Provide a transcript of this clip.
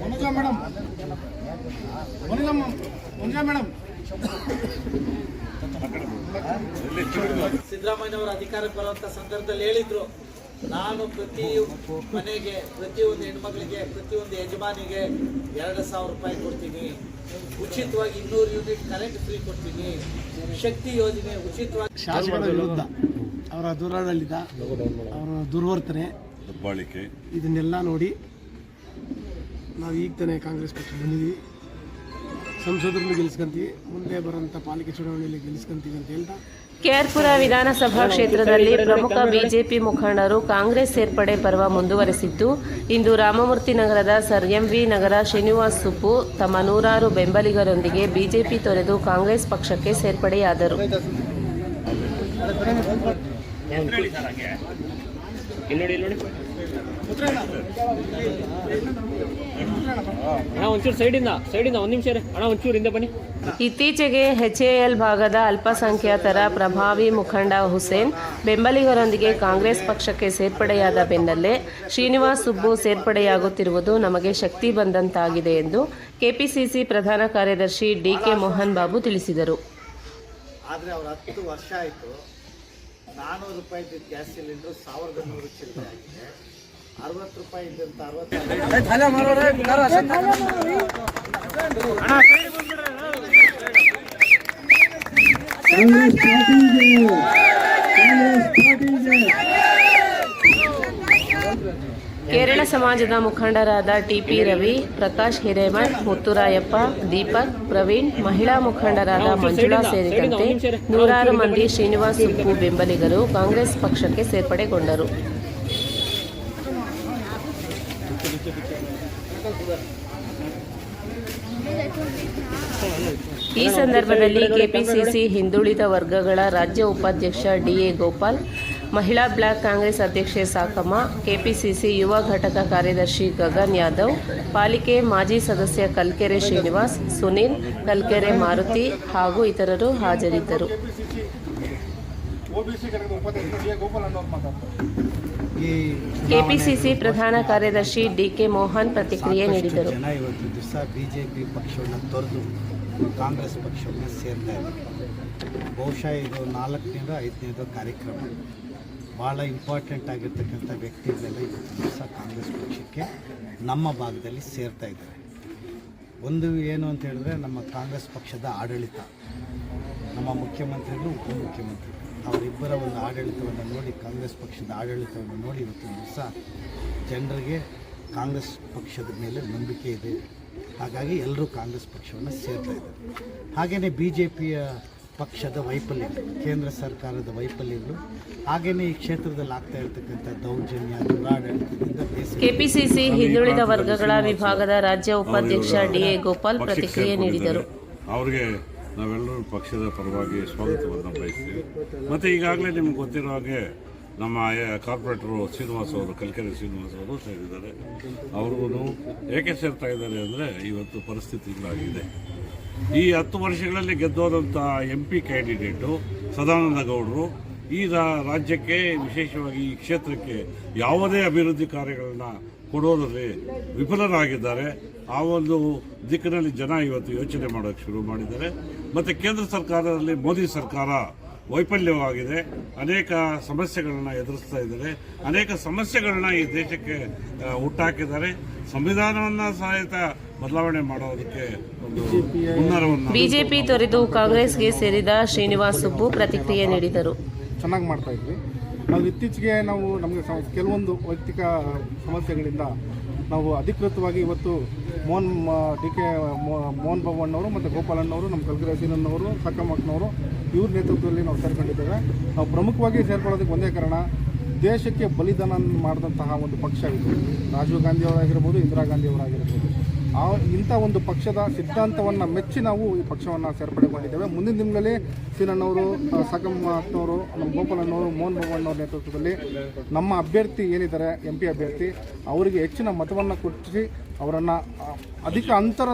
ಮನುಜ madam ಮನುಜಮ್ಮ ಮನುಜ madam ಸಿದ್ದರಾಮಯ್ಯನವರು ಅಧಿಕಾರಕ್ಕೆ ಬರುವಂತ ಸಂದರ್ಭದಲ್ಲಿ ಹೇಳಿದ್ರು ನಾನು ಪ್ರತಿ ಮನೆಗೆ ಪ್ರತಿಯೊಂದು ಹೆಣ್ಮಗಳಿಗೆ ಪ್ರತಿಯೊಂದು ಯಜಮಾನಿಗೆ ಎರಡು ಸಾವಿರ ರೂಪಾಯಿ ಕೊಡ್ತೀನಿ. ಉಚಿತವಾಗಿ ಇನ್ನೂರು ಯೂನಿಟ್ ಕರೆಂಟ್ ಫ್ರೀ ಕೊಡ್ತೀನಿ. ಶಕ್ತಿ ಯೋಜನೆ ಉಚಿತವಾಗಿ ಶಾಸಕರ ವಿರುದ್ಧ ಅವರ ದೂರಾಡಳಿತ ಅವರ ದುರ್ವರ್ತನೆ ದಬ್ಬಾಳಿಕೆ ಇದನ್ನೆಲ್ಲ ನೋಡಿ ನಾವು ಈಗ ತಾನೇ ಕಾಂಗ್ರೆಸ್ ಪಕ್ಷ ಬಂದಿದ್ದೀವಿ. ಸಂಸದರನ್ನು ಗೆಲ್ಲಿಸ್ಕೊಂತೀವಿ ಮುಂದೆ ಬರೋಂಥ ಪಾಲಿಕೆ ಚುನಾವಣೆಯಲ್ಲಿ ಗೆಲ್ಲಿಸ್ಕೊಂತೀವಿ ಅಂತ ಹೇಳ್ತಾ ಕೆಆರ್ಪುರ ವಿಧಾನಸಭಾ ಕ್ಷೇತ್ರದಲ್ಲಿ ಪ್ರಮುಖ ಬಿಜೆಪಿ ಮುಖಂಡರು ಕಾಂಗ್ರೆಸ್ ಸೇರ್ಪಡೆ ಪರ್ವ ಮುಂದುವರೆಸಿದ್ದು ಇಂದು ರಾಮಮೂರ್ತಿ ನಗರದ sir M V Nagar Srinivas Suppu ತಮ್ಮ ನೂರಾರು ಬೆಂಬಲಿಗರೊಂದಿಗೆ ಬಿಜೆಪಿ ತೊರೆದು ಕಾಂಗ್ರೆಸ್ ಪಕ್ಷಕ್ಕೆ ಸೇರ್ಪಡೆಯಾದರು. ಅಣ್ಣ ಒಂಚೂರು ಸೈಡಿಂದ ಸೈಡಿಂದ ಒಂದು ನಿಮಿಷ ರೀ ಅಣ್ಣ ಒಂಚೂರು ಹಿಂದೆ ಬನ್ನಿ. ಇತ್ತೀಚೆಗೆ ಎಚ್ಎಎಲ್ ಭಾಗದ ಅಲ್ಪಸಂಖ್ಯಾತರ ಪ್ರಭಾವಿ ಮುಖಂಡ ಹುಸೇನ್ ಬೆಂಬಲಿಗರೊಂದಿಗೆ ಕಾಂಗ್ರೆಸ್ ಪಕ್ಷಕ್ಕೆ ಸೇರ್ಪಡೆಯಾದ ಬೆನ್ನಲ್ಲೇ ಶ್ರೀನಿವಾಸ್ ಸುಬ್ಬು ಸೇರ್ಪಡೆಯಾಗುತ್ತಿರುವುದು ನಮಗೆ ಶಕ್ತಿ ಬಂದಂತಾಗಿದೆ ಎಂದು ಕೆಪಿಸಿಸಿ ಪ್ರಧಾನ ಕಾರ್ಯದರ್ಶಿ ಡಿಕೆ ಮೋಹನ್ ಬಾಬು ತಿಳಿಸಿದರು. ಆದರೆ ಅವ್ರು ಹತ್ತು ವರ್ಷ ಆಯಿತು. ನಾನ್ನೂರು ರೂಪಾಯಿ ಇದ್ದಿದ್ದ ಗ್ಯಾಸ್ ಸಿಲಿಂಡ್ರು ಸಾವಿರದ ನೂರು ಚಿಲ್ಲರೆ ಆಗಿದೆ. ಅರವತ್ತು ರೂಪಾಯಿ ಇದ್ದಂಥ ಅರವತ್ತು ಕೇರಳ ಸಮಾಜದ ಮುಖಂಡರಾದ ಟಿಪಿ ರವಿ, ಪ್ರಕಾಶ್ ಹಿರೇಮಠ್, ಮುತ್ತುರಾಯಪ್ಪ, ದೀಪಕ್, ಪ್ರವೀಣ್, ಮಹಿಳಾ ಮುಖಂಡರಾದ ಮಂಜುಳಾ ಸೇರಿದಂತೆ ನೂರಾರು ಮಂದಿ ಶ್ರೀನಿವಾಸ್ ಉಪ್ಪು ಬೆಂಬಲಿಗರು ಕಾಂಗ್ರೆಸ್ ಪಕ್ಷಕ್ಕೆ ಸೇರ್ಪಡೆಗೊಂಡರು. ಈ ಸಂದರ್ಭದಲ್ಲಿ ಕೆಪಿಸಿಸಿ ಹಿಂದುಳಿದ ವರ್ಗಗಳ ರಾಜ್ಯ ಉಪಾಧ್ಯಕ್ಷ ಡಿಎ ಗೋಪಾಲ್ ಮಹಿಳಾ ಬ್ಲಾಕ್ ಕಾಂಗ್ರೆಸ್ ಅಧ್ಯಕ್ಷೆ ಸಾಕಮ್ಮ ಕೆಪಿಸಿಸಿ ಯುವ ಘಟಕ ಕಾರ್ಯದರ್ಶಿ ಗಗನ್ ಯಾದವ್ ಪಾಲಿಕೆ ಮಾಜಿ ಸದಸ್ಯ ಕಲ್ಕೆರೆ ಶ್ರೀನಿವಾಸ್ ಸುನೀಲ್ ಕಲ್ಕೆರೆ ಮಾರುತಿ ಹಾಗೂ ಇತರರು ಹಾಜರಿದ್ದರು. ಕೆಪಿಸಿಸಿ ಪ್ರಧಾನ ಕಾರ್ಯದರ್ಶಿ ಡಿಕೆ ಮೋಹನ್ ಪ್ರತಿಕ್ರಿಯೆ ನೀಡಿದರು. ಜನ ಇವತ್ತು ದಿವಸ ಬಿ ಪಕ್ಷವನ್ನು ತೊರೆದು ಕಾಂಗ್ರೆಸ್ ಪಕ್ಷವನ್ನು ಸೇರ್ತಾ ಇದ್ದಾರೆ. ಬಹುಶಃ ಇದು ನಾಲ್ಕನೇದು ಐದನೇದು ಕಾರ್ಯಕ್ರಮ. ಭಾಳ ಇಂಪಾರ್ಟೆಂಟ್ ಆಗಿರ್ತಕ್ಕಂಥ ವ್ಯಕ್ತಿಗಳೆಲ್ಲ ಇವತ್ತು ದಿವಸ ಕಾಂಗ್ರೆಸ್ ಪಕ್ಷಕ್ಕೆ ನಮ್ಮ ಭಾಗದಲ್ಲಿ ಸೇರ್ತಾ ಇದ್ದಾರೆ. ಒಂದು ಏನು ಅಂತ ಹೇಳಿದ್ರೆ ನಮ್ಮ ಕಾಂಗ್ರೆಸ್ ಪಕ್ಷದ ಆಡಳಿತ, ನಮ್ಮ ಮುಖ್ಯಮಂತ್ರಿಗಳು ಉಪಮುಖ್ಯಮಂತ್ರಿಗಳು ಅವರಿಬ್ಬರ ಒಂದು ಆಡಳಿತವನ್ನು ನೋಡಿ, ಕಾಂಗ್ರೆಸ್ ಪಕ್ಷದ ಆಡಳಿತವನ್ನು ನೋಡಿ ಇವತ್ತಿನ ದಿವಸ ಜನರಿಗೆ ಕಾಂಗ್ರೆಸ್ ಪಕ್ಷದ ಮೇಲೆ ನಂಬಿಕೆ ಇದೆ. ಹಾಗಾಗಿ ಎಲ್ಲರೂ ಕಾಂಗ್ರೆಸ್ ಪಕ್ಷವನ್ನು ಸೇರ್ತಾ ಇದ್ದಾರೆ. ಹಾಗೆಯೇ ಬಿ ಜೆ ಪಿಯ ಪಕ್ಷದ ವೈಫಲ್ಯ ಕೇಂದ್ರ ಸರ್ಕಾರದ ವೈಫಲ್ಯಗಳು. ಹಾಗೆಯೇ ಈ ಕ್ಷೇತ್ರದಲ್ಲಿ ಆಗ್ತಾ ಇರತಕ್ಕಂಥ ದೌರ್ಜನ್ಯ ದುರಾಡಳಿತದಿಂದ ಕೆಪಿಸಿಸಿ ಹಿಂದುಳಿದ ವರ್ಗಗಳ ವಿಭಾಗದ ರಾಜ್ಯ ಉಪಾಧ್ಯಕ್ಷ ಡಿ ಎ ಗೋಪಾಲ್ ಪ್ರತಿಕ್ರಿಯೆ ನೀಡಿದರು. ಅವರಿಗೆ ನಾವೆಲ್ಲರೂ ಪಕ್ಷದ ಪರವಾಗಿ ಸ್ವಾಗತವನ್ನು ಬಯಸ್ತೀವಿ. ಮತ್ತು ಈಗಾಗಲೇ ನಿಮ್ಗೆ ಗೊತ್ತಿರೋ ಹಾಗೆ ನಮ್ಮ ಕಾರ್ಪೊರೇಟರು ಶ್ರೀನಿವಾಸ್ ಅವರು ಕಲ್ಕೆರೆ ಶ್ರೀನಿವಾಸ್ ಅವರು ಸೇರಿದ್ದಾರೆ. ಅವ್ರಿಗೂ ಏಕೆ ಸೇರ್ತಾ ಇದ್ದಾರೆ ಅಂದರೆ ಇವತ್ತು ಪರಿಸ್ಥಿತಿಗಳಾಗಿದೆ ಈ ಹತ್ತು ವರ್ಷಗಳಲ್ಲಿ ಗೆದ್ದೋದಂಥ ಎಂ ಪಿ ಕ್ಯಾಂಡಿಡೇಟು ಸದಾನಂದ ಗೌಡರು. ಈ ರಾಜ್ಯಕ್ಕೆ ವಿಶೇಷವಾಗಿ ಈ ಕ್ಷೇತ್ರಕ್ಕೆ ಯಾವುದೇ ಅಭಿವೃದ್ಧಿ ಕಾರ್ಯಗಳನ್ನ ಕೊಡೋದರಲ್ಲಿ ವಿಫಲರಾಗಿದ್ದಾರೆ. ಆ ಒಂದು ದಿಕ್ಕಿನಲ್ಲಿ ಜನ ಇವತ್ತು ಯೋಚನೆ ಮಾಡೋಕ್ಕೆ ಶುರು ಮಾಡಿದ್ದಾರೆ. ಮತ್ತು ಕೇಂದ್ರ ಸರ್ಕಾರದಲ್ಲಿ ಮೋದಿ ಸರ್ಕಾರ ವೈಫಲ್ಯವಾಗಿದೆ. ಅನೇಕ ಸಮಸ್ಯೆಗಳನ್ನ ಎದುರಿಸ್ತಾ ಇದ್ದಾರೆ. ಅನೇಕ ಸಮಸ್ಯೆಗಳನ್ನ ಈ ದೇಶಕ್ಕೆ ಹುಟ್ಟಾಕಿದ್ದಾರೆ. ಸಂವಿಧಾನವನ್ನ ಸಹಿತ ಬದಲಾವಣೆ ಮಾಡೋದಕ್ಕೆ ಒಂದು ಬಿಜೆಪಿ ತೊರೆದು ಕಾಂಗ್ರೆಸ್ಗೆ ಸೇರಿದ ಶ್ರೀನಿವಾಸ್ ಸುಬ್ಬು ಪ್ರತಿಕ್ರಿಯೆ ನೀಡಿದರು. ಚೆನ್ನಾಗಿ ಮಾಡ್ತಾ ಇದ್ವಿ. ನಾವು ಇತ್ತೀಚೆಗೆ ನಾವು ನಮಗೆ ಕೆಲವೊಂದು ವೈಯಕ್ತಿಕ ಸಮಸ್ಯೆಗಳಿಂದ ನಾವು ಅಧಿಕೃತವಾಗಿ ಇವತ್ತು ಮೋಹನ್ ಡಿ ಕೆ ಮೋಹನ್ ಬಾಬಣ್ಣವರು ಮತ್ತು ಗೋಪಾಲಣ್ಣವರು ನಮ್ಮ ಕಲ್ಗಿರ ಸೀನಣ್ಣವರು ಸಕ್ಕಮ್ಮಕ್ಕನವರು ಇವ್ರ ನೇತೃತ್ವದಲ್ಲಿ ನಾವು ಸೇರ್ಕೊಂಡಿದ್ದೇವೆ. ನಾವು ಪ್ರಮುಖವಾಗಿ ಸೇರ್ಕೊಳ್ಳೋದಕ್ಕೆ ಒಂದೇ ಕಾರಣ ದೇಶಕ್ಕೆ ಬಲಿದಾನ ಮಾಡಿದಂತಹ ಒಂದು ಪಕ್ಷ ಇದು. ರಾಜೀವ್ ಗಾಂಧಿಯವರಾಗಿರ್ಬೋದು ಇಂದಿರಾ ಗಾಂಧಿ ಅವರಾಗಿರ್ಬೋದು ಆ ಇಂಥ ಒಂದು ಪಕ್ಷದ ಸಿದ್ಧಾಂತವನ್ನು ಮೆಚ್ಚಿ ನಾವು ಈ ಪಕ್ಷವನ್ನು ಸೇರ್ಪಡೆಗೊಂಡಿದ್ದೇವೆ. ಮುಂದಿನ ದಿನಗಳಲ್ಲಿ ಸೀನಣ್ಣವರು ಸಗಮ್ ಅಕ್ಕನವರು ನಮ್ಮ ಗೋಪಾಲಣ್ಣವರು, ಮೋಹನ್ ಭಗವಣ್ಣವ್ರ ನೇತೃತ್ವದಲ್ಲಿ ನಮ್ಮ ಅಭ್ಯರ್ಥಿ ಏನಿದ್ದಾರೆ, ಎಂ ಅಭ್ಯರ್ಥಿ, ಅವರಿಗೆ ಹೆಚ್ಚಿನ ಮತವನ್ನು ಕೊಟ್ಟಿಸಿ ಅವರನ್ನು ಅಧಿಕ ಅಂತರ